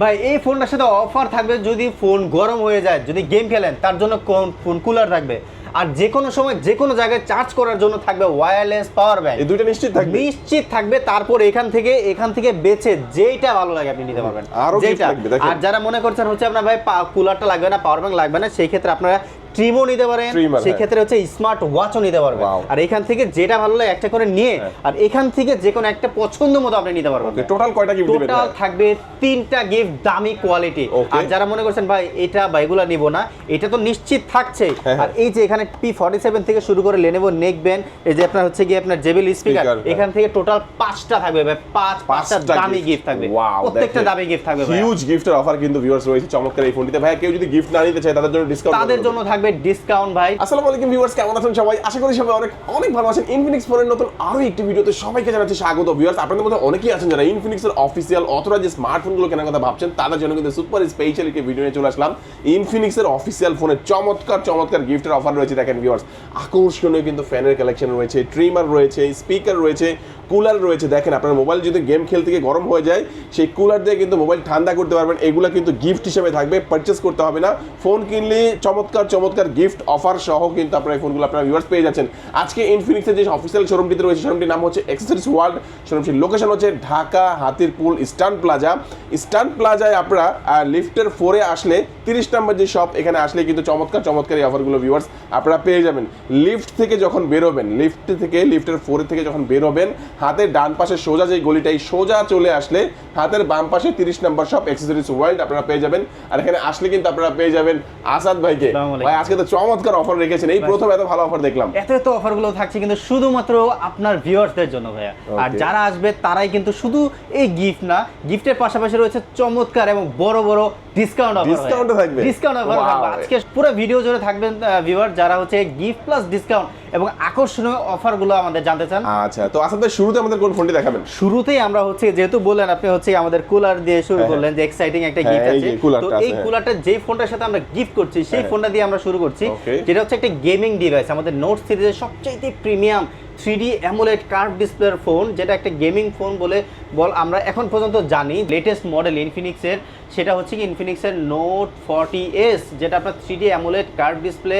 ভাই এই ফোনটার সাথে অফার থাকবে যদি ফোন গরম হয়ে যায় যদি গেম খেলেন তার জন্য কোন ফোন কুলার থাকবে। আর যে কোনো সময় যে কোনো জায়গায় চার্জ করার জন্য থাকবে ওয়্যারলেস পাওয়ার ব্যাংক এই দুইটা নিশ্চিত থাকবে? নিশ্চিত থাকবে তারপর এখান থেকে এখান থেকে বেছে যেইটা ভালো লাগে আপনি নিতে পারবেন। আর যেটা আর যারা মনে করছেন হচ্ছে আপনার ভাই কুলারটা লাগবে না পাওয়ার ব্যাংক লাগবে না সেই ক্ষেত্রে আপনারা ট্রিমও নিতে পারেন সেই হ্যাঁ। ক্ষেত্রে হচ্ছে স্মার্ট ওয়াচও নিতে পারবেন। আর এখান থেকে যেটা ভালো লাগে একটা করে নিয়ে হ্যাঁ। আর এখান থেকে যে কোনো একটা পছন্দ মতো আপনি নিতে পারবেন। টোটাল কয়টা গিফট দিবেন? টোটাল থাকবে তিনটা গিফট দামি কোয়ালিটি আর যারা মনে করছেন ভাই এটা বা এগুলা নিব না এটা তো নিশ্চিত থাকছে। হ্যাঁ, আর এই যে এখানে পি ফর্টি সেভেন থেকে শুরু করে লেনেভো নেক ব্যান্ড এই যে আপনার হচ্ছে গিয়ে আপনার জেবিল স্পিকার। এখান থেকে টোটাল পাঁচটা থাকবে ভাই। পাঁচ পাঁচটা পাঁচটা দামি গিফট থাকবে। প্রত্যেকটা দামি গিফট থাকবে হিউজ গিফটের অফার কিন্তু ভিউয়ার্স রয়েছে চমৎকার এই ফোনটিতে ভাই কেউ যদি গিফট না নিতে চায় তাদের জন্য ডিসকাউন্ট তাদের জন্য থাকবে ডিসকাউন্ট ভাই। আসসালামু আলাইকুম ভিউয়ার্স কেমন আছেন সবাই? আশা করি সবাই অনেক অনেক ভালো আছেন। ইনফিনিক্স ফোনের নতুন আরও একটি ভিডিওতে সবাইকে জানাচ্ছি স্বাগত। ভিউয়ার্স আপনাদের মধ্যে অনেকেই আছেন যারা ইনফিনিক্সের অফিসিয়াল অথরাইজ স্মার্টফোনগুলো কেনার কথা ভাবছেন, তাদের জন্য কিন্তু সুপার স্পেশাল একটি ভিডিও নিয়ে চলে আসলাম। ইনফিনিক্সের অফিসিয়াল ফোনে চমৎকার চমৎকার গিফটের অফার রয়েছে, দেখেন ভিউয়ার্স আকর্ষণীয় কিন্তু ফ্যানের কালেকশন রয়েছে ট্রিমার রয়েছে স্পিকার রয়েছে কুলার রয়েছে, দেখেন আপনার মোবাইল যদি গেম খেলতে গিয়ে গরম হয়ে যায়, সেই কুলার দিয়ে কিন্তু মোবাইল ঠান্ডা করতে পারবেন। এগুলো কিন্তু গিফট হিসেবে থাকবে পারচেস করতে হবে না। ফোন কিনলে চমৎকার চমৎকার গিফট অফার সহ কিন্তু আপনার এই ফোনগুলো আপনার ভিউয়ার্স পেয়ে যাচ্ছেন। আজকে ইনফিনিক্সের যে অফিসিয়াল শোরুমটিতে রয়েছে শোরুমটির নাম হচ্ছে এক্সেসরিজ ওয়ার্ল্ড শোরুমটির লোকেশন হচ্ছে Dhaka Hatirpul eastern plaza eastern প্লাজায় আপনারা লিফটের ফোরে আসলে তিরিশ নম্বর যে শপ এখানে আসলে কিন্তু চমৎকার চমৎকার এই অফারগুলো ভিউয়ার্স আপনারা পেয়ে যাবেন। লিফট থেকে যখন বেরোবেন লিফট থেকে লিফটের ফোরে থেকে যখন বেরোবেন হাতের ডান পাশে সোজা যে গলিটাই সোজা চলে আসলে হাতের বাম পাশে তিরিশ নম্বর সব এক্সেসরিজ ওয়ার্ল্ড আপনারা পেয়ে যাবেন। আর এখানে আসলে কিন্তু আপনারা পেয়ে যাবেন আসাদ ভাইকে। ভাই আজকে তো চমৎকার অফার রেখেছেন। এই প্রথম এত ভালো অফার দেখলাম। এত এত অফারগুলো থাকছে কিন্তু শুধুমাত্র আপনার ভিউয়ার্সদের জন্য ভাইয়া। আর যারা আসবে তারাই কিন্তু শুধু এই গিফট না গিফটের পাশাপাশি রয়েছে চমৎকার এবং বড় বড় ডিসকাউন্ট অফার ও থাকবে? Discount offer. আজকে পুরো ভিডিও জুড়ে থাকবেন ভিউয়ার যারা হচ্ছে গিফট প্লাস ডিসকাউন্ট এবং আকর্ষণীয় অফারগুলো আমাদের জানতে চান আচ্ছা তো আসাদ ভাই শুরুতে আমাদের কোন ফোনটি দেখাবেন শুরুতেই আমরা হচ্ছে যেহেতু বললেন আপনি হচ্ছে আমাদের কুলার দিয়ে শুরু হ্যাঁ, করলেন যে এক্সাইটিং একটা হ্যাঁ, গিফট আছে তো এই হ্যাঁ। কুলারটা যে ফোনটার সাথে আমরা গিফট করছি সেই হ্যাঁ। ফোনটা দিয়ে আমরা শুরু করছি. যেটা হচ্ছে একটা গেমিং ডিভাইস আমাদের নোট সিরিজের সবচেয়ে premium three D AMOLED curve ডিসপ্লের ফোন, যেটা একটা গেমিং ফোন বলে বল আমরা এখন পর্যন্ত জানি। লেটেস্ট মডেল ইনফিনিক্সের সেটা হচ্ছে কি ইনফিনিক্সের নোট ফর্টি এস যেটা আপনার three D AMOLED curve display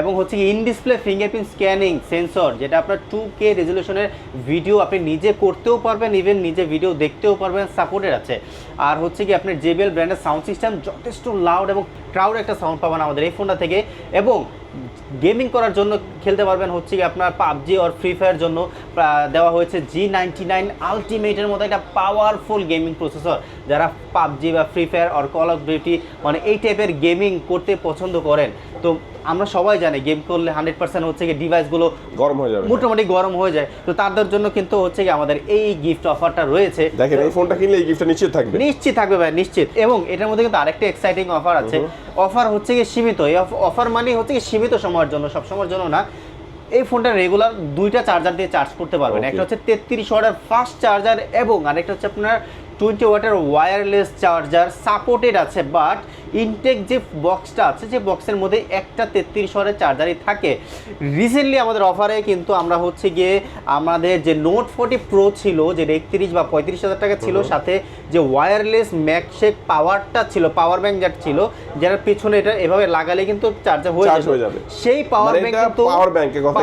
এবং হচ্ছে কি in display fingerprint scanning sensor যেটা আপনার টু কে রেজলিউশনের ভিডিও আপনি নিজে করতেও পারবেন ইভেন নিজে ভিডিও দেখতেও পারবেন সাপোর্টেড আছে। আর হচ্ছে কি আপনার জেবিএল ব্র্যান্ডের সাউন্ড সিস্টেম যথেষ্ট লাউড এবং ক্রাউড একটা সাউন্ড পাবেন আমাদের এই ফোনটা থেকে। এবং গেমিং করার জন্য খেলতে পারবেন হচ্ছে আপনার পাবজি আর ফ্রি ফায়ার জন্য দেওয়া হয়েছে জি নাইনটি নাইন আলটিমেটের মতো একটা পাওয়ারফুল গেমিং প্রসেসর যারা পাবজি বা Free Fire or Call of Duty মানে এই টাইপের গেমিং করতে পছন্দ করেন। তো আমরা সবাই জানি গেম করলে হান্ড্রেড পার্সেন্ট হচ্ছে কি ডিভাইসগুলো গরম হয়ে যাবে। মোটামুটি গরম হয়ে যায়। তো তাদের জন্য কিন্তু হচ্ছে কি আমাদের এই গিফট অফারটা রয়েছে। দেখেন এই ফোনটা কিনলে এই গিফটটা নিশ্চিত থাকবে। নিশ্চিত থাকবে ভাই নিশ্চিত। এবং এটার মধ্যে কিন্তু আরেকটা এক্সাইটিং অফার আছে। অফার হচ্ছে কি সীমিত। এই অফার মানে হচ্ছে কি সীমিত সময়ের জন্য সব সময়ের জন্য না। এই ফোনটা রেগুলার দুইটা চার্জার দিয়ে চার্জ করতে পারবেন। একটা হচ্ছে তেত্রিশ ওয়াটের ফাস্ট চার্জার এবং আরেকটা হচ্ছে আপনার টোয়েন্টি ওয়াটের ওয়্যারলেস চার্জার সাপোর্টেড আছে বাট ইনটেক যে বক্সটা আছে যে বক্সের মধ্যে একটা তেত্রিশ ওয়াটের চার্জারই থাকে। রিসেন্টলি আমাদের অফারে কিন্তু আমরা হচ্ছে গিয়ে আমাদের যে নোট ফোর্টি প্রো ছিল যে একত্রিশ বা পঁয়ত্রিশ হাজার টাকা ছিল সাথে যে ওয়্যারলেস ম্যাকশেক পাওয়ারটা ছিল পাওয়ার ব্যাংক যার ছিল যার পিছনে এটা এভাবে লাগালে কিন্তু চার্জার হয়ে যাবে। সেই পাওয়ার মানে ব্যাংক কিন্তু power bank কথা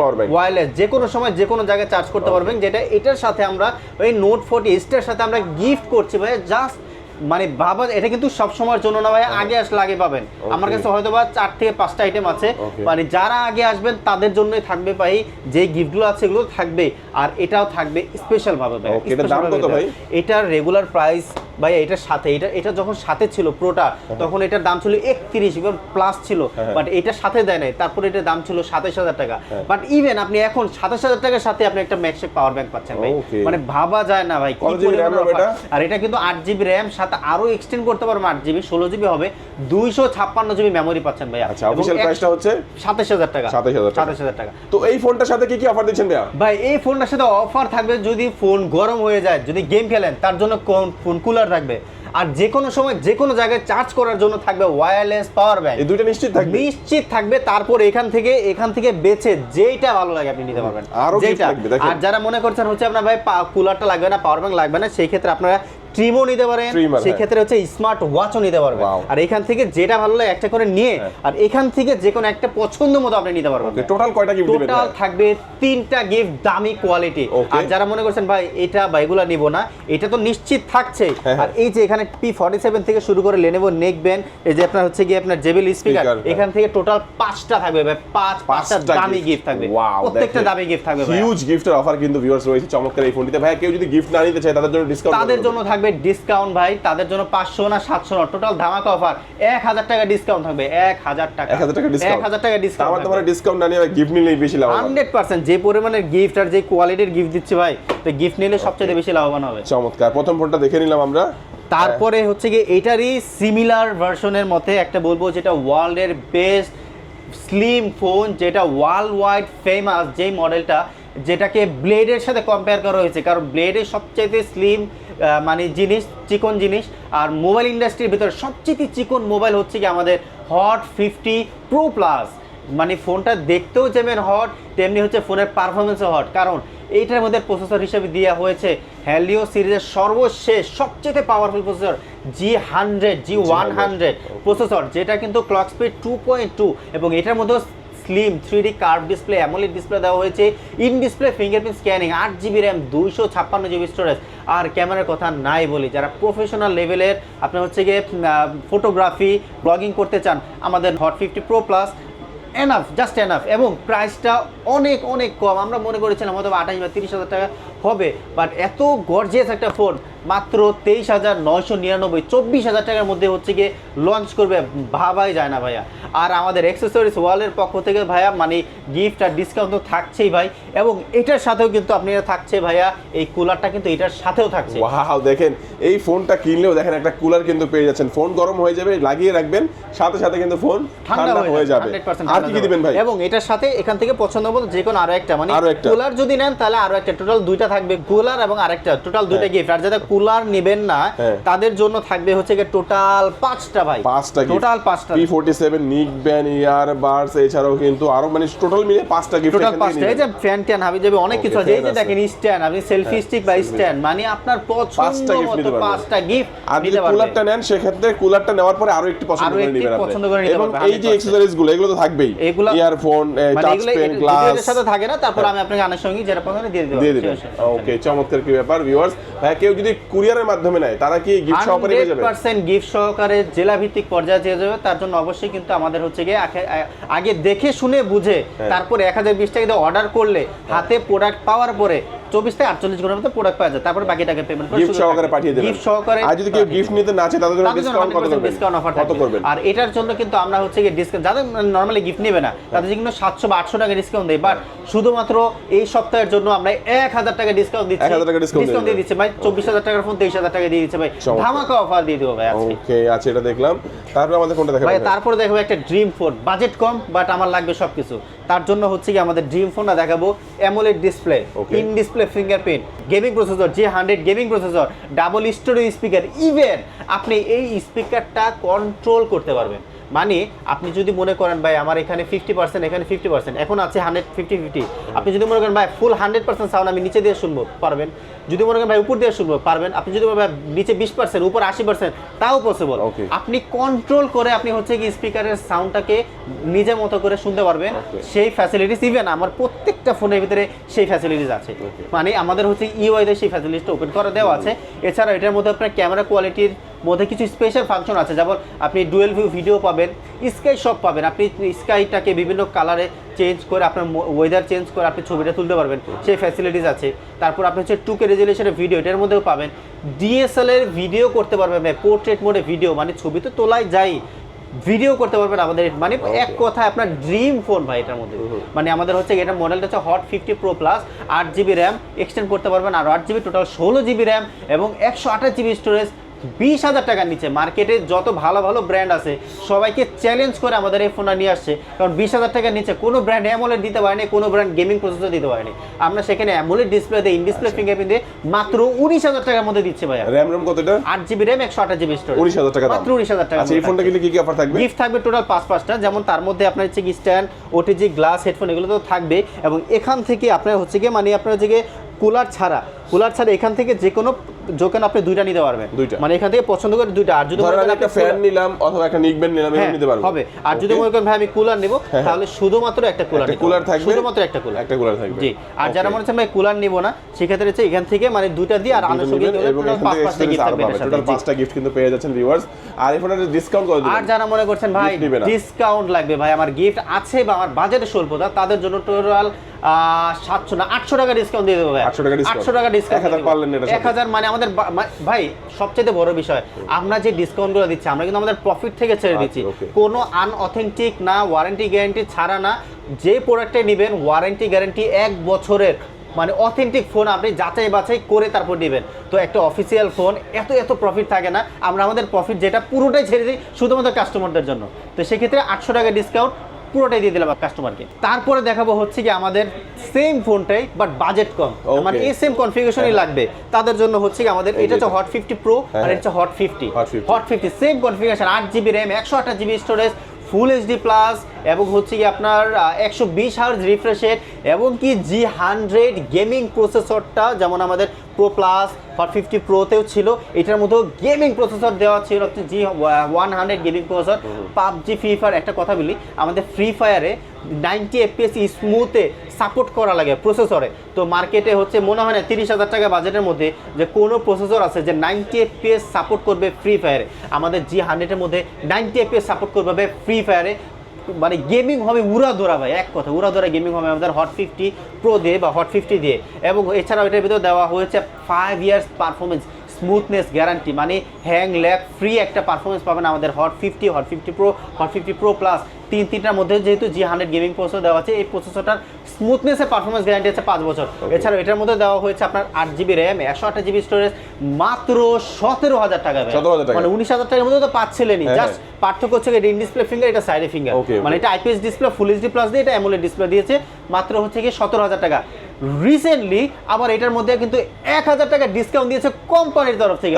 power bank। ওয়্যারলেস যে কোনো সময় যে কোনো জায়গায় চার্জ করতে পারবেন যেটা এটার সাথে আমরা ওই নোট ফোর্টি এসটার সাথে আমরা গিফট করছি ভাই জাস্ট মানে ভাবা এটা কিন্তু সব সময়ের জন্য না ভাই আগে আসলে আগে পাবেন। আমার কাছে হয়তো বা চার থেকে পাঁচটা আইটেম আছে। মানে যারা আগে আসবেন তাদের জন্যই থাকবে ভাই যে গিফটগুলো আছে এগুলো থাকবে আর এটাও থাকবে স্পেশাল ভাবে ভাই এটার রেগুলার প্রাইস ভাই। এটার সাথে এটা এটা যখন সাথে ছিল প্রোটা তখন এটার দাম ছিল একত্রিশ প্লাস ছিল। হ্যাঁ। বাট এটার সাথে দেয় নাই তারপরে এটার দাম ছিল সাতাশ হাজার টাকা। হ্যাঁ। বাট ইভেন আপনি এখন সাতাশ হাজার টাকার সাথে আপনি একটা ম্যাক্সেক পাওয়ার ব্যাংক পাচ্ছেন ভাই। মানে ভাবা যায় না ভাই। এটা? আর এটা কিন্তু আট জিবি র্যাম সাথে আরও এক্সটেন্ড করতে পারবেন আট জিবি ষোলো জিবি হবে। দুইশো ছাপ্পান্ন জিবি মেমোরি পাচ্ছেন ভাই আচ্ছা অফিশিয়াল প্রাইসটা হচ্ছে সাতাশ হাজার টাকা। 27,000 টাকা। সাতাশ হাজার টাকা। তো এই ফোনটার সাথে কি কি অফার দিচ্ছেন ভাইয়া? ভাই এই ফোনটার সাথে অফার থাকবে যদি ফোন গরম হয়ে যায় যদি গেম খেলেন তার জন্য কোন ফোন কুলার থাকবে। আর যে কোনো সময় যে কোনো জায়গায় চার্জ করার জন্য থাকবে ওয়্যারলেস পাওয়ার ব্যাংক এই দুইটা নিশ্চিত থাকবে? নিশ্চিত থাকবে তারপর এখান থেকে এখান থেকে বেছে যেইটা ভালো লাগে আপনি নিতে পারবেন। আরও দেখেন। আর যারা মনে করছেন হচ্ছে আপনার ভাই কুলারটা লাগবে না পাওয়ার ব্যাংক লাগবে না সেই ক্ষেত্রে আপনারা ট্রিমও নিতে পারেন। সেই হ্যাঁ। ক্ষেত্রে হচ্ছে স্মার্ট ওয়াচও নিতে পারবেন। আর এখান থেকে যেটা ভালো লাগে একটা করে নিয়ে হ্যাঁ। আর এখান থেকে যে কোনো একটা পছন্দ মতো আপনি নিতে পারবেন। টোটাল কয়টা গিফট টোটাল থাকবে তিনটা গিফট দামি কোয়ালিটি আর যারা মনে করছেন ভাই এটা বা এগুলা নিব না এটা তো নিশ্চিত থাকছে। হ্যাঁ, আর এই যে এখানে পি ফর্টি সেভেন থেকে শুরু করে লেনেভো এই যে আপনার হচ্ছে গিয়ে আপনার জেবিল স্পিকার হ্যাঁ। এখান থেকে টোটাল পাঁচটা থাকবে ভাই পাঁচ পাঁচটা দামি গিফট থাকবে। প্রত্যেকটা দামি গিফট থাকবে হিউজ গিফটের অফার কিন্তু ভিউয়ার্স রয়েছে চমৎকার এই ফোনটিতে ভাই কেউ যদি গিফট না নিতে চায় তাদের জন্য ডিসকাউন্ট তাদের জন্য থাকবে ডিসকাউন্ট ভাই তাদের জন্য পাঁচশো না সাতশো না টোটাল ধামাকা অফার এক হাজার টাকা ডিসকাউন্ট থাকবে এক হাজার টাকা। 1000 টাকা discount? এক হাজার টাকা ডিসকাউন্ট আমার তোমার ডিসকাউন্ট না নিয়ে গিফট নিলেই বেশি লাভ হান্ড্রেড পার্সেন্ট যে পরিমাণের গিফট আর যে কোয়ালিটির গিফট দিচ্ছে ভাই তো গিফট নিলে সবচেয়ে বেশি লাভবান হবে। চমৎকার। প্রথম ফোনটা দেখে নিলাম আমরা। তারপরে হচ্ছে গিয়ে এটারই সিমিলার ভার্সনের মতে একটা বলব যেটা ওয়ার্ল্ডের বেস্ট স্লিম ফোন যেটা ওয়ার্ল্ড ওয়াইড ফেমাস যেই মডেলটা যেটাকে ব্লেডের সাথে কম্পেয়ার করা হয়েছে। কারণ ব্লেডের সবচাইতে স্লিম মানে জিনিস চিকন জিনিস। আর মোবাইল ইন্ডাস্ট্রির ভিতরে সবচেয়ে চিকন মোবাইল হচ্ছে কি আমাদের হট ফিফটি প্রো প্লাস মানে ফোনটা দেখতেও যেমন হট তেমনি হচ্ছে ফোনের পারফরমেন্সও হট কারণ এইটার মধ্যে প্রসেসর হিসেবে দেওয়া হয়েছে হ্যালিও সিরিজের সর্বশেষ সবচেয়ে powerful processor G hundred G one hundred processor যেটা কিন্তু clock speed two point two এবং এটার মধ্যেও slim three D curve display AMOLED display দেওয়া হয়েছে। ইন ডিসপ্লে ফিঙ্গারপ্রিন্ট স্ক্যানিং আট জিবি র্যাম দুইশো ছাপ্পান্ন জিবি স্টোরেজ আর ক্যামেরার কথা নাই বলি, যারা প্রফেশনাল লেভেলের আপনার হচ্ছে গিয়ে ফটোগ্রাফি ব্লগিং করতে চান, আমাদের Hot fifty Pro plus enough just enough এবং প্রাইসটা অনেক অনেক কম। আমরা মনে করেছিলাম হয়তো আঠাশ বা তিরিশ হাজার টাকা হবে বাট এত গর্জিয়াস একটা ফোন মাত্র তেইশ হাজার নয়শো নিরানব্বই চব্বিশ হাজার টাকার মধ্যে হচ্ছে গিয়ে লঞ্চ করবে ভাবাই যায় না ভাইয়া। আর আমাদের অ্যাক্সেসরিজ ওয়ালের পক্ষ থেকে ভাইয়া মানে গিফট আর ডিসকাউন্ট তো থাকছেই ভাই এবং এটার সাথেও কিন্তু আপনারা থাকছে ভাইয়া এই কুলারটা কিন্তু এটার সাথেও থাকছে। ওয়াও দেখেন এই ফোনটা কিনলেও দেখেন একটা কুলার কিন্তু পেয়ে যাচ্ছেন। ফোন গরম হয়ে যাবে লাগিয়ে রাখবেন সাথে সাথে কিন্তু ফোন ঠান্ডা হয়ে যাবে আর কি কি দিবেন ভাই? এবং এটার সাথে এখান থেকে পছন্দ মতো যে কোনো আরও একটা মানে। কুলার যদি নেন তাহলে আরও একটা টোটাল দুইটা থাকবে কুলার এবং আরেকটা টোটাল দুইটা হ্যাঁ। গিফট আর যারা কুলার নেবেন না হ্যাঁ। তাদের জন্য থাকবে হচ্ছে গিয়ে টোটাল পাঁচটা ভাই। পাঁচটা টোটাল পাঁচটা। পি ফোর্টি সেভেন নিক ব্যান ইয়ার বার্স এছাড়াও কিন্তু আরও মানে টোটাল মিলে পাঁচটা গিফট টোটাল পাঁচটা। এই যে ফ্যান ট্যান হাবি যাবে অনেক কিছু আছে। এই যে দেখেন স্ট্যান্ড আপনি সেলফি স্টিক বা স্ট্যান্ড মানে আপনার পছন্দ মতো পাঁচটা গিফট আর যদি কুলারটা পারবেন নেন সেক্ষেত্রে কুলারটা নেওয়ার পরে আরও একটি পছন্দ করে নেবেন পছন্দ করে নিতে এবং পারবেন, এই যে 100% গুলো এগুলো তো থাকবেই। ইয়ারফোন টাচ পেন গ্লাস এদের সাথে থাকে না তারপর আমি আপনাকে আনুষঙ্গিক যেটা পছন্দ দিয়ে দেবো দিয়ে দিবেন। ওকে চমৎকার কি ব্যাপার ভিউয়ার্স ভাই কেউ যদি কুরিয়ারের মাধ্যমে নেয় তারা কি গিফট সহকারে পেয়ে যাবে? পার্সেন্ট গিফট সহকারে জেলা ভিত্তিক পর্যায়ে যাবে তার জন্য অবশ্যই কিন্তু আমাদের হচ্ছে গিয়ে আগে দেখে শুনে বুঝে হ্যাঁ। তারপর এক হাজার বিশ টাকা দিয়ে অর্ডার করলে হাতে প্রোডাক্ট পাওয়ার পরে চব্বিশ থেকে আটচল্লিশ ঘণ্টার মধ্যে প্রোডাক্ট পাওয়া যায়। তারপরে বাকি টাকা পেমেন্ট গিফট সহকারে পাঠিয়ে দেবেন। গিফট সহকারে আর যদি কেউ গিফট নিতে না চায় তাদের জন্য ডিসকাউন্ট কত করবেন? ডিসকাউন্ট অফার কত করবেন? আর এটার জন্য কিন্তু আমরা হচ্ছে গিয়ে ডিসকাউন্ট যাদের নর্মালি গিফট নেবে না তাদের কিন্তু সাতশো বা আটশো টাকা ডিসকাউন্ট দেয়। বাট শুধুমাত্র এই সপ্তাহের জন্য আমরা এক হাজার টাকা ডিসকাউন্ট দিচ্ছি। 1000 টাকা ডিসকাউন্ট দিয়ে দিচ্ছি। ভাই চব্বিশ হাজার টাকার ফোন তেইশ হাজার টাকা দিয়ে দিচ্ছে। ভাই ধামাকা অফার দিয়ে দেবো ভাই আজকে। ওকে আচ্ছা এটা দেখলাম। তারপরে আমাদের কোনটা ভাই তারপরে দেখাবো একটা ড্রিম ফোন বাজেট কম বাট আমার লাগবে সবকিছু। তার জন্য হচ্ছে কি আমাদের ড্রিম ফোনটা দেখাবো। AMOLED display. In display fingerprint gaming processor যে hundred gaming processor double storage speaker even আপনি এই স্পিকারটা কন্ট্রোল করতে পারবেন। মানে আপনি যদি মনে করেন ভাই আমার এখানে ফিফটি পার্সেন্ট এখানে ফিফটি পার্সেন্ট এখন আছে হান্ড্রেড ফিফটি ফিফটি আপনি যদি মনে করেন ভাই ফুল হান্ড্রেড পার্সেন্ট সাউন্ড আমি নিচে দিয়ে শুনব পারবেন। যদি মনে করেন ভাই উপর দিয়ে শুনব পারবেন। আপনি যদি ভাই নিচে বিশ পার্সেন্ট উপর আশি পার্সেন্ট তাও পসিবল. আপনি কন্ট্রোল করে আপনি হচ্ছে কি স্পিকারের সাউন্ডটাকে নিজের মতো করে শুনতে পারবেন। সেই ফ্যাসিলিটিস ইভেন আমার প্রত্যেকটা ফোনের ভিতরে সেই ফ্যাসিলিটিস আছে। মানে আমাদের হচ্ছে ইউআইতে সেই ফ্যাসিলিটিসটা ওপেন করে দেওয়া আছে। এছাড়া এটার মধ্যে আপনার ক্যামেরা কোয়ালিটির মধ্যে কিছু স্পেশাল ফাংশন আছে যেমন আপনি ডুয়েল ভিউ ভিডিও পাবেন স্কাই শপ পাবেন। আপনি স্কাইটাকে বিভিন্ন কালারে চেঞ্জ করে আপনার ওয়েদার চেঞ্জ করে আপনি ছবিটা তুলতে পারবেন সেই ফ্যাসিলিটিস আছে। তারপর আপনি হচ্ছে টুকে রেজুলেশনের ভিডিও এটার মধ্যেও পাবেন। ডিএসএল এর ভিডিও করতে পারবেন পোর্ট্রেট মোডে ভিডিও মানে ছবি তো তোলাই যায়। ভিডিও করতে পারবেন আমাদের মানে এক কথায় আপনার ড্রিম ফোন ভাই এটার মধ্যে। মানে আমাদের হচ্ছে এটা মডেলটা হচ্ছে হট ফিফটি প্রো প্লাস আট জিবি র্যাম এক্সটেন্ড করতে পারবেন আর আট জিবি টোটাল ষোলো জিবি র্যাম এবং একশো আঠাশ জিবি স্টোরেজ বিশ হাজার টাকার নিচে মার্কেটে যত ভালো ভালো ব্র্যান্ড আছে সবাইকে চ্যালেঞ্জ করে আমাদের এই ফোনটা নিয়ে আসছে। কারণ বিশ হাজার টাকার নিচে কোনো ব্র্যান্ড অ্যামোলেড দিতে পারেনি কোনো ব্র্যান্ড গেমিং প্রসেসর দিতে পারেনি। আমরা সেখানে অ্যামোলেড ডিসপ্লে দিয়ে ইন ডিসপ্লে ফিঙ্গারপ্রিন্ট দিয়ে মাত্র উনিশ হাজার টাকার মধ্যে দিচ্ছে ভাই র্যাম রম কতটা আট জিবি র্যাম একশো আঠাশ জিবি স্টোরেজ 19,000 টাকা মাত্র উনিশ হাজার টাকা আচ্ছা এই ফোনটা কিনলে কি কি অফার থাকবে? গিফট থাকবে টোটাল পাঁচ পাঁচটা। যেমন তার মধ্যে আপনার হচ্ছে কি স্ট্যান্ড ওটিজি গ্লাস হেডফোন এগুলো তো থাকবে এবং এখান থেকে আপনার হচ্ছে গিয়ে মানে আপনার হচ্ছে গিয়ে কুলার ছাড়া কুলার ছাড়া এখান থেকে যে কোনো যোকেন আপনি দুইটা নিতে পারবেন দুইটা। মানে এখান থেকে পছন্দ করে দুইটা আর যদি ধরেন একটা ফ্যান নিলাম অথবা একটা নিকবেন নিলাম এরকম হ্যাঁ, নিতে পারব হবে আর যদি মনে করেন ভাই আমি কুলার নেব হ্যাঁ। তাহলে শুধুমাত্র একটা কুলার একটা cooler থাকবে? শুধুমাত্র একটা কুলার একটা কুলার থাকবে জি আর যারা মনে হচ্ছেন ভাই কুলার নিব না সেক্ষেত্রে হচ্ছে এখান থেকে মানে দুইটা দিয়ে আর আনুষঙ্গিক পাঁচটা গিফট পাবেন। জি। পাঁচটা গিফট কিন্তু পেয়ে যাচ্ছেন ভিউয়ার্স আর এই ফোনটা ডিসকাউন্ট করে আর যারা মনে করছেন ভাই। ডিসকাউন্ট লাগবে ভাই আমার গিফট আছে বা আমার বাজেটে স্বল্পতা তাদের জন্য টোটাল সাতশো না আটশো টাকা ডিসকাউন্ট দিয়ে দেবো ভাই 800 টাকা। আটশো টাকা ডিসকাউন্ট 1000 পারলেন না এটার মানে আমাদের ভাই সবচেয়ে বড় বিষয় আমরা যে ডিসকাউন্টগুলো দিচ্ছি আমরা কিন্তু আমাদের প্রফিট থেকে ছেড়ে দিচ্ছি। আচ্ছা, কোনো আনঅথেন্টিক না ওয়ারেন্টি গ্যারান্টি ছাড়া না যে প্রোডাক্টে নেবেন ওয়ারেন্টি গ্যারান্টি এক বছরের মানে অথেন্টিক ফোন আপনি যাচাই বাছাই করে তারপর নেবেন। তো একটা অফিসিয়াল ফোন এত এত প্রফিট থাকে না। আমরা আমাদের প্রফিট যেটা পুরোটাই ছেড়ে দিই শুধুমাত্র কাস্টমারদের জন্য। তো সেক্ষেত্রে আটশো টাকা ডিসকাউন্ট পুরোটাই দিয়ে দিলাম কাস্টমারকে তারপরে দেখাবো হচ্ছে কি আমাদের সেম ফোনটাই বাট বাজেট কম। মানে এই সেম কনফিগারেশনই লাগবে। তাদের জন্য হচ্ছে কি আমাদের এটা হচ্ছে হট ফিফটি প্রো আর হ্যাঁ, এটা হচ্ছে Hot fifty 50 Hot fifty same configuration আট জিবি র্যাম একশো আঠাশ GB storage full HD plus এবং হচ্ছে কি আপনার একশো বিশ হার্জ রিফ্রেশের এবং কি জি হান্ড্রেড গেমিং প্রসেসরটা যেমন আমাদের প্রো প্লাস হট ফিফটি প্রোতেও ছিল এটার মধ্যেও গেমিং প্রসেসর দেওয়া ছিল হচ্ছে G one hundred gaming processor PUBG free fire একটা কথা বলি আমাদের ফ্রি ফায়ারে নাইনটি এফপিএস স্মুথে সাপোর্ট করা লাগে প্রসেসরে তো মার্কেটে হচ্ছে মনে হয় না তিরিশ হাজার টাকা বাজেটের মধ্যে যে কোনো প্রসেসর আছে যে নাইনটি এফপিএস সাপোর্ট করবে ফ্রি ফায়ারে আমাদের জি হান্ড্রেডের মধ্যে নাইনটি এফপিএস সাপোর্ট করবে ফ্রি ফায়ারে মানে গেমিং হবে উড়া ধরা ভাই, এক কথা উড়া ধরা গেমিং হবে আমাদের হট ফিফটি প্রো দিয়ে বা হট ফিফটি দিয়ে। এবং এছাড়াও এটার ভিতরে দেওয়া হয়েছে five years performance smoothness guarantee মানে হ্যাং ল্যাগ ফ্রি একটা পারফরমেন্স পাবেন আমাদের Hot fifty Hot fifty Pro Hot fifty Pro plus তিন তিনটার মধ্যে যেহেতু জি হান্ড্রেড গেমিং প্রসেসর দেওয়া আছে এই প্রসেসরটার স্মুথনেসের পারফরমেন্স গ্যারান্টি আছে পাঁচ বছর। এছাড়াও এটার মধ্যে দেওয়া হয়েছে আপনার আট জিবি র্যাম একশো আঠাশ জিবি স্টোরেজ মাত্র সতেরো হাজার টাকা ভাই। 17,000 মানে উনিশ হাজার টাকার মধ্যে তো পাচ্ছিলেনই। হ্যাঁ, জাস্ট পার্থক্য হচ্ছে এটা ইন ডিসপ্লে ফিঙ্গার এটা সাইডে ফিঙ্গার. মানে এটা IPS display full HD plus দিয়ে এটা অ্যামোলেড ডিসপ্লে দিয়েছে মাত্র হচ্ছে কি সতেরো হাজার টাকা। রিসেন্টলি আবার এটার মধ্যে কিন্তু এক হাজার টাকা ডিসকাউন্ট দিয়েছে কোম্পানির তরফ থেকে।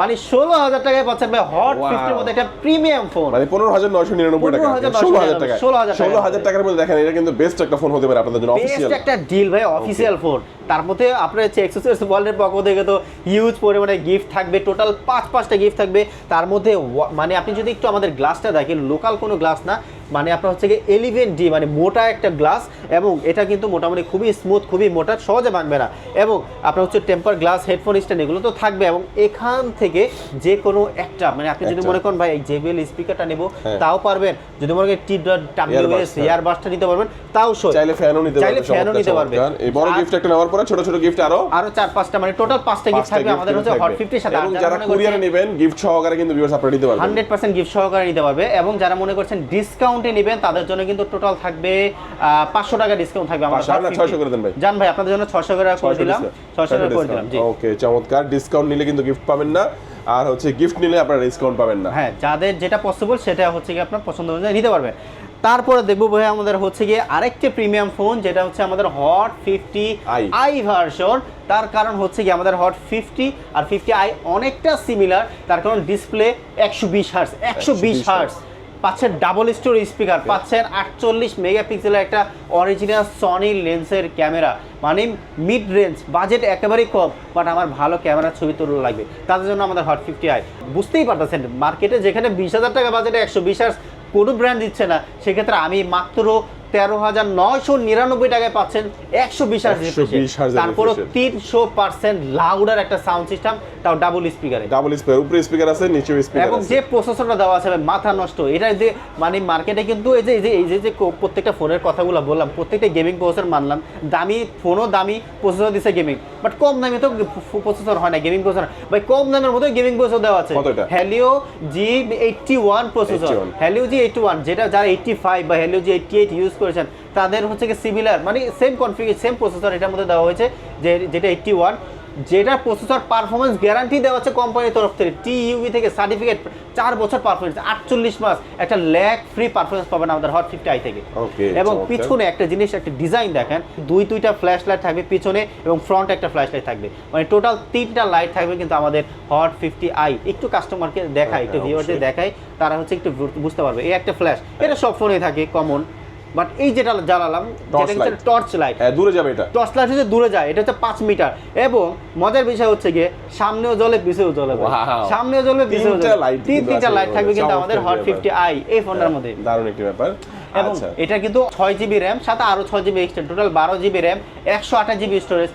মানে ষোলো হাজার টাকায় পাচ্ছেন ভাই হট. ফিফটির মধ্যে একটা প্রিমিয়াম ফোন মানে পনেরো হাজার নয়শো নিরানব্বই টাকা। 15,999 ষোলো হাজার টাকা 16,000 টাকা। ষোলো হাজার টাকার মধ্যে। দেখেন এটা কিন্তু বেস্ট একটা ফোন হতে পারে আপনাদের জন্য একটা ডিল ভাই অফিসিয়াল ফোন তার মধ্যে আপনার হচ্ছে এক্সেসরিজ ওয়ার্ল্ডের পক্ষ থেকে তো হিউজ পরিমাণে গিফট থাকবে টোটাল পাঁচ পাঁচটা গিফট থাকবে তার মধ্যে মানে আপনি যদি একটু আমাদের গ্লাসটা দেখেন লোকাল কোনো গ্লাস না মানে আপনার হচ্ছে গিয়ে এলিভেন ডি মানে মোটা একটা গ্লাস এবং এটা কিন্তু মোটামুটি খুবই স্মুথ খুবই মোটা সহজে ভাঙবে না এবং আপনার হচ্ছে টেম্পার গ্লাস হেডফোন স্ট্যান্ড এগুলো তো থাকবে এবং এখান থেকে যে কোনো একটা মানে আপনি যদি মনে করেন ভাই এই জেবিএল স্পিকারটা নেব। তাও পারবেন যদি মনে করেন টি ডাব্লিউএস। ইয়ারবাসটা নিতে পারবেন তাও চাইলে ফ্যানও নিতে পারবেন চাইলে ফ্যানও নিতে পারবে চমৎকার। এই বড় গিফট একটা নেওয়ার পরে ছোট ছোট গিফট আরও। আরও চার পাঁচটা মানে টোটাল পাঁচটা গিফট থাকবে আমাদের হচ্ছে হট থাকবে। ফিফটির সাথে এবং যারা কুরিয়ারে নেবেন গিফট সহকারে কিন্তু ভিউয়ার্স আপনারা নিতে পারবেন। হান্ড্রেড পার্সেন্ট গিফট সহকারে নিতে পারবে এবং যারা মনে করছেন ডিসকাউন্টে নেবেন তাদের জন্য কিন্তু টোটাল থাকবে পাঁচশো টাকা ডিসকাউন্ট থাকবে আমাদের 500 600 করে দেন ভাই। জান ভাই আপনাদের জন্য ছশো করে করে দিলাম। ছশো করে করে দিলাম জি। ওকে চমৎকার। ডিসকাউন্ট নিলে কিন্তু গিফট পাবেন না। আর হচ্ছে গিফট নিলে আপনারা ডিসকাউন্ট পাবেন না। হ্যাঁ যাদের যেটা পসিবল সেটা হচ্ছে কি আপনার পছন্দ অনুযায়ী নিতে পারবেন। তারপরে দেখব ভাই আমাদের হচ্ছে গিয়ে আরেকটি প্রিমিয়াম ফোন যেটা হচ্ছে আমাদের হট ফিফটি আই। ভার্সন তার কারণ হচ্ছে কি আমাদের হট ফিফটি আর ফিফটি আই অনেকটা সিমিলার তার কারণ ডিসপ্লে একশো বিশ হার্স একশো বিশ হার্স পাচ্ছেন ডাবল স্টোর স্পিকার পাচ্ছেন আটচল্লিশ মেগাপিক্সেলের একটা অরিজিনাল সনি লেন্সের ক্যামেরা মানে মিড রেঞ্জ বাজেট একেবারেই কম বাট আমার ভালো ক্যামেরার ছবি তোলা লাগবে। তাদের জন্য আমাদের হট ফিফটি আই বুঝতেই পারতেছেন মার্কেটে যেখানে বিশ হাজার টাকা বাজেটে একশো বিশ হার্স কোনো ব্র্যান্ড দিচ্ছে না সেক্ষেত্রে আমি মাত্র তেরো হাজার নয়শো নিরানব্বই টাকায় পাচ্ছেন একশো বিশ হার্স 120 হার্জের তারপরও refresh। তিনশো পার্সেন্ট লাউডার একটা সাউন্ড সিস্টেম তাও ডাবল স্পিকারে ডাবল স্পিকার উপরে স্পিকার আছে নিচেও স্পিকার এবং যে প্রসেসরটা দেওয়া আছে মাথা নষ্ট। এটা যে মানে মার্কেটে কিন্তু এই যে এই যে এই যে প্রত্যেকটা ফোনের কথাগুলো বললাম প্রত্যেকটা গেমিং প্রসেসর মানলাম দামি ফোনও দামি প্রসেসর দিছে গেমিং বাট কম দামে তো প্রসেসর হয় না গেমিং প্রসেসর ভাই কম দামের মধ্যে গেমিং প্রসেসর দেওয়া আছে। Helio G eighty one processor 81 Helio G eighty one যেটা যারা এইটটি ফাইভ বা Helio G eighty eight use করেছেন। তাদের হচ্ছে কি সিমিলার মানে সেম কনফিগার সেম প্রসেসর এটার মধ্যে দেওয়া হয়েছে যে যেটা এইটটি ওয়ান যেটা প্রসেসর পারফরমেন্স গ্যারান্টি দেওয়া হচ্ছে কোম্পানির তরফ থেকে। টিইউবি থেকে সার্টিফিকেট চার বছর পারফরমেন্স আটচল্লিশ মাস একটা ল্যাক ফ্রি পারফরমেন্স পাবেন আমাদের হট ফিফটি আই থেকে। এবং পিছনে একটা জিনিস একটা ডিজাইন দেখেন দুই দুইটা ফ্ল্যাশ লাইট থাকবে পিছনে এবং ফ্রন্ট একটা ফ্ল্যাশ লাইট থাকবে। মানে টোটাল তিনটা লাইট থাকবে কিন্তু আমাদের হট ফিফটি আই একটু কাস্টমারকে দেখায় হ্যাঁ, একটু ভিউয়ারদের। দেখাই তারা হচ্ছে একটু বুঝতে পারবে। এই একটা ফ্ল্যাশ এটা সব ফোনে থাকে কমন বাট এই যেটা জ্বালালাম। টর্চ লাইট হ্যাঁ দূরে যাবে এটা। টর্চ লাইট হচ্ছে দূরে যায় এটা হচ্ছে পাঁচ মিটার। এবং মজার বিষয় হচ্ছে গিয়ে সামনেও জ্বলে পিছেও জ্বলে! সামনেও জ্বলবে পিছেও তিনটা তিন তিনটা লাইট থাকবে কিন্তু আমাদের হট ফিফটি আই এই ফোনটার মধ্যে। দারুণ একটি ব্যাপার। এবং আচ্ছা। এটা কিন্তু ছয় জিবি র্যাম সাথে আরও ছয় জিবি এক্সট্রা টোটাল বারো জিবি র্যাম একশো আঠাশ জিবি স্টোরেজ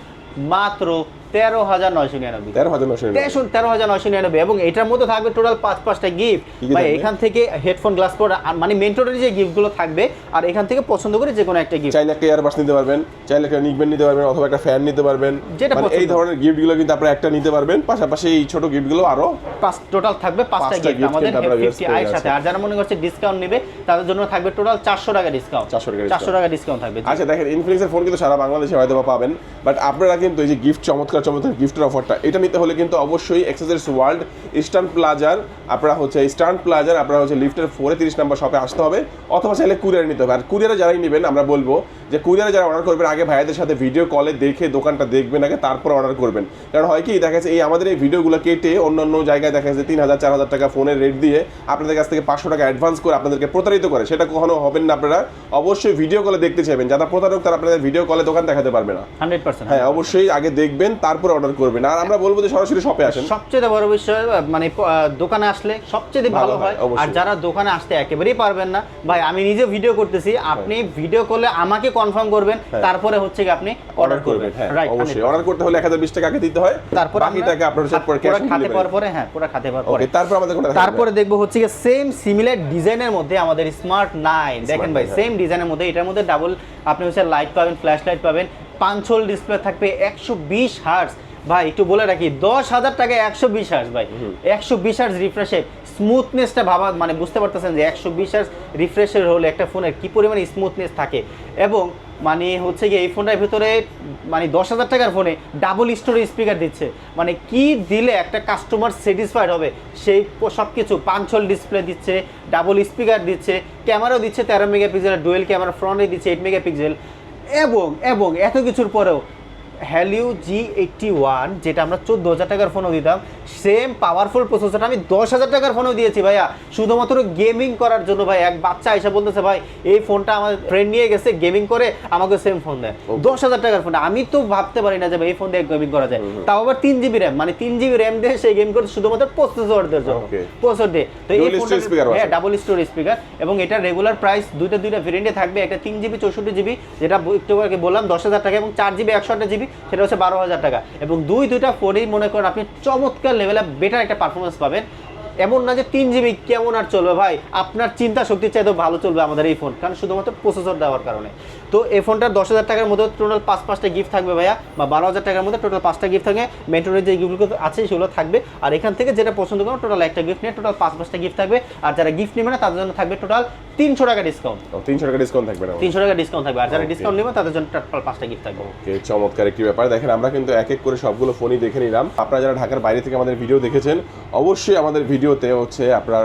মাত্র তেরো হাজার নয়শো নিরানব্বই। তেরো হাজার নশো নিরানব্বই। তেরো হাজার নয়শো নিরানব্বই এবং এটার মধ্যে থাকবে টোটাল পাঁচ পাঁচটা গিফট ভাই এখান থেকে হেডফোন গ্লাস পর মানে মেন্টরের যে গিফটগুলো থাকবে আর এখান থেকে পছন্দ করে যে কোনো একটা গিফট চাইলে একটা ইয়ারবাস নিতে পারবেন চাইলে একটা নিকবেন নিতে পারবেন অথবা একটা ফ্যান নিতে পারবেন। যেটা মানে এই ধরনের গিফটগুলো কিন্তু আপনারা একটা নিতে পারবেন পাশাপাশি এই ছোট গিফটগুলো আরও পাঁচ টোটাল থাকবে পাঁচটা গিফট আমাদের ফিফটি use সাথে। আর যারা মনে করছে ডিসকাউন্ট নেবে তাদের জন্য থাকবে টোটাল চারশো টাকা ডিসকাউন্ট 400 টাকা চারশো টাকা ডিসকাউন্ট থাকবে। আচ্ছা দেখেন ইনফিনিক্সের ফোন কিন্তু সারা বাংলাদেশে হয়তো পাবেন বাট আপনারা কিন্তু এই যে গিফট চমৎকার চমৎকার গিফটের অফারটা এটা নিতে হলে কিন্তু অবশ্যই এক্সেসরিজ ওয়ার্ল্ড ইস্টার্ন প্লাজার আপনারা হচ্ছে ইস্টার্ন প্লাজার আপনারা হচ্ছে লিফটের ফোরে তিরিশ নাম্বার শপে আসতে হবে অথবা চাইলে কুরিয়ার নিতে হবে। আর কুরিয়ারে যারাই নেবেন আমরা বলব যে কুরিয়ারে যারা অর্ডার করবেন আগে ভাইয়াদের সাথে ভিডিও কলে দেখে দোকানটা দেখবেন আগে তারপর অর্ডার করবেন। কারণ হয় কি দেখা যাচ্ছে এই আমাদের এই ভিডিওগুলো কেটে অন্য অন্য জায়গায় দেখা যাচ্ছে তিন হাজার চার হাজার টাকা ফোনের রেট দিয়ে আপনাদের কাছ থেকে পাঁচশো টাকা অ্যাডভান্স করে আপনাদেরকে প্রতারিত করে। সেটা কখনো হবেন না আপনারা অবশ্যই ভিডিও কলে দেখতে চাইবেন। যারা প্রতারক তারা আপনাদের ভিডিও কলে দোকান দেখাতে পারবে না। হান্ড্রেড পার্সেন্ট হ্যাঁ অবশ্যই আগে দেখবেন তারপর অর্ডার করবেন। আর আমরা বলব যে সরাসরি শপে আসেন। সবচেয়ে বড় বিষয় মানে দোকানে আসলে সবচেয়ে ভালো হয়, হয়। আর যারা দোকানে আসতে একেবারেই পারবেন না ভাই আমি নিজে ভিডিও করতেছি আপনি ভিডিও করলে আমাকে কনফার্ম করবেন হ্যাঁ। তারপরে হচ্ছে কি আপনি অর্ডার করবেন। হ্যাঁ অবশ্যই। অর্ডার করতে হলে এক হাজার বিশ টাকা আগে দিতে হয়। তারপর বাকি টাকা আপনার হচ্ছে পরে ক্যাশ খাতে পাওয়ার পরে হ্যাঁ পুরো খাতে পাওয়ার পরে। ওকে তারপর আমাদের কোনটা তারপরে দেখব হচ্ছে কি সেম সিমিলার ডিজাইনের মধ্যে আমাদের স্মার্ট নাইন দেখেন ভাই সেম ডিজাইনের মধ্যে এটার মধ্যে ডাবল আপনি হচ্ছে লাইট পাবেন ফ্ল্যাশ লাইট পাবেন। পাঁচশোল ডিসপ্লে থাকবে একশো বিশ হার্স ভাই একটু বলে রাখি দশ হাজার টাকা একশো বিশ হার্স ভাই। একশো বিশ হার্স রিফ্রেশে স্মুথনেসটা ভাবা মানে বুঝতে পারতেছেন যে একশো বিশ হার্স রিফ্রেশের হলে একটা ফোনের কী পরিমাণে স্মুথনেস থাকে। এবং মানে হচ্ছে কি এই ফোনটার ভিতরে মানে দশ হাজার টাকার ফোনে ডাবল স্টোরেজ স্পিকার দিচ্ছে। মানে কি দিলে একটা কাস্টমার স্যাটিসফাইড হবে? সেই সব কিছু পাঁচশোল ডিসপ্লে দিচ্ছে ডাবল স্পিকার দিচ্ছে ক্যামেরাও দিচ্ছে তেরো মেগাপিক্সেল ডুয়েল ক্যামেরা ফ্রন্টে দিচ্ছে এইট মেগাপিক্সেল এবং এবং এত কিছুর পরেও হ্যালিউ জি এইটটি ওয়ান যেটা আমরা চোদ্দ হাজার টাকার ফোনও দিতাম সেম পাওয়ারফুল প্রসেসরটা আমি দশ হাজার টাকার ফোনও দিয়েছি ভাইয়া। শুধুমাত্র গেমিং করার জন্য ভাই এক বাচ্চা এসে বলতেছে ভাই এই ফোনটা আমার ফ্রেন্ড নিয়ে গেছে গেমিং করে আমাকে সেম ফোন দেয়। দশ হাজার টাকার ফোন আমি তো ভাবতে পারি না যে ভাই এই ফোন দিয়ে গেমিং করা যায়। তাও আবার তিন জিবি র্যাম মানে তিন জিবি র্যাম দিয়ে সেই গেম করে শুধুমাত্র প্রসেসরদের জন্য। প্রসেসর দিয়ে। তো এই ফোনটা। হ্যাঁ ডাবল স্টোর স্পিকার এবং এটা রেগুলার প্রাইস দুইটা দুইটা ভেরিয়েন্টে থাকবে। একটা তিন জিবি চৌষট্টি জিবি যেটা একটু আগে বললাম দশ হাজার টাকা এবং চার জিবি একশো আটটা জিবি সেটা হচ্ছে বারো হাজার টাকা। এবং দুই দুইটা ফোনেই মনে করেন আপনি চমৎকার লেভেলে বেটার একটা পারফরমেন্স পাবেন। এমন না যে তিন জিবি কেমন আর চলবে ভাই, আপনার চিন্তা শক্তি চাইতেও ভালো চলবে আমাদের এই ফোন কারণ শুধুমাত্র প্রসেসর দেওয়ার কারণে। তো এই ফোনটার দশ হাজার টাকার মধ্যে টোটাল পাঁচ পাঁচটা গিফট থাকবে ভাইয়া বা বারো হাজার টাকার মধ্যে টোটাল পাঁচটা গিফট থাকবে। মেন্টরের যে গিফটগুলো আছে সেগুলো থাকবে। আর এখান থেকে যেটা পছন্দ করো টোটাল একটা গিফট নিয়ে টোটাল পাঁচ পাঁচটা গিফট থাকবে। আর যারা গিফট নেবে না তাদের জন্য থাকবে টোটাল তিনশো টাকা ডিসকাউন্ট তিনশো টাকা ডিসকাউন্ট থাকবে তিনশো টাকা ডিসকাউন্ট থাকবে। আর যারা ডিসকাউন্ট নেবে তাদের জন্য টোটাল পাঁচটা গিফট থাকবে। ওকে চমৎকার একটি ব্যাপার। দেখেন আমরা কিন্তু এক এক করে সবগুলো ফোনই দেখে নিলাম। আপনারা যারা ঢাকার বাইরে থেকে আমাদের ভিডিও দেখেছেন অবশ্যই আমাদের ভিডিওতে হচ্ছে আপনার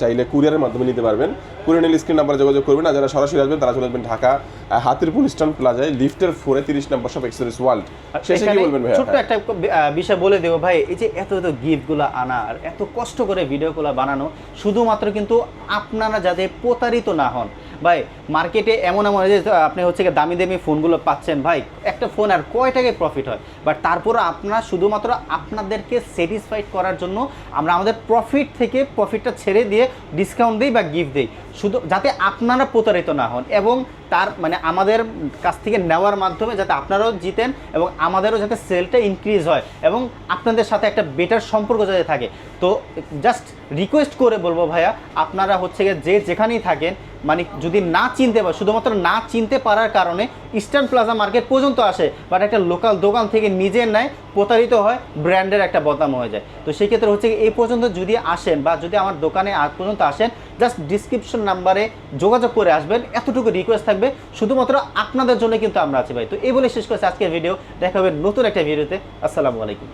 চাইলে কুরিয়ারের মাধ্যমে নিতে পারবেন। কুরিয়ার নিলে স্ক্রিন নাম্বারে যোগাযোগ করবেন। আর যারা সরাসরি আসবেন তারা চলে আসবেন ঢাকা হাতিরপুল ইস্টার্ন প্লাজায় লিফটের ফোরে তিরিশ নাম্বার সব এক্সেসরিজ ওয়ার্ল্ড শেষে কি বলবেন ভাইয়া? ছোট্ট একটা বিষয় বলে দেবো ভাই এই যে এত এত গিফটগুলো আনার এত কষ্ট করে ভিডিওগুলো বানানো শুধুমাত্র কিন্তু আপনারা যাতে প্রতারিত না হন। ভাই মার্কেটে এমন এমন যে আপনি হচ্ছে দামি দামি ফোনগুলো পাচ্ছেন ভাই একটা ফোন আর কয় টাকায় প্রফিট হয়? বাট তারপরে আপনারা শুধুমাত্র আপনাদেরকে স্যাটিসফাইড করার জন্য আমরা আমাদের প্রফিট থেকে প্রফিটটা ছেড়ে দিয়ে ডিসকাউন্ট দিই বা গিফট দিই। শুধু যাতে আপনারা প্রতারিত না হন এবং তার মানে আমাদের কাছ থেকে নেওয়ার মাধ্যমে যাতে আপনারাও জিতেন এবং আমাদেরও যাতে সেলটা ইনক্রিজ হয় এবং আপনাদের সাথে একটা বেটার সম্পর্ক যাতে থাকে। তো জাস্ট রিকোয়েস্ট করে বলব ভাইয়া, আপনারা হচ্ছে গিয়ে যে যেখানেই থাকেন মানে যদি না চিনতে পারে, শুধুমাত্র না চিনতে পারার কারণে ইস্টার্ন প্লাজা মার্কেট পর্যন্ত আসে বাট একটা লোকাল দোকান থেকে নিজের নেয় প্রতারিত হয় ব্র্যান্ডের একটা বদনাম হয়ে যায়। তো সেক্ষেত্রে হচ্ছে এই পর্যন্ত যদি আসেন বা যদি আমার দোকানে আজ পর্যন্ত আসেন জাস্ট ডিসক্রিপশন নাম্বারে যোগাযোগ করে আসবেন, এতটুকু রিকোয়েস্ট থাকবে, শুধুমাত্র আপনাদের জন্য কিন্তু আমরা আছি ভাই। তো এই বলে শেষ করছি আজকের ভিডিও দেখা হবে নতুন একটা ভিডিওতে আসসালামু আলাইকুম।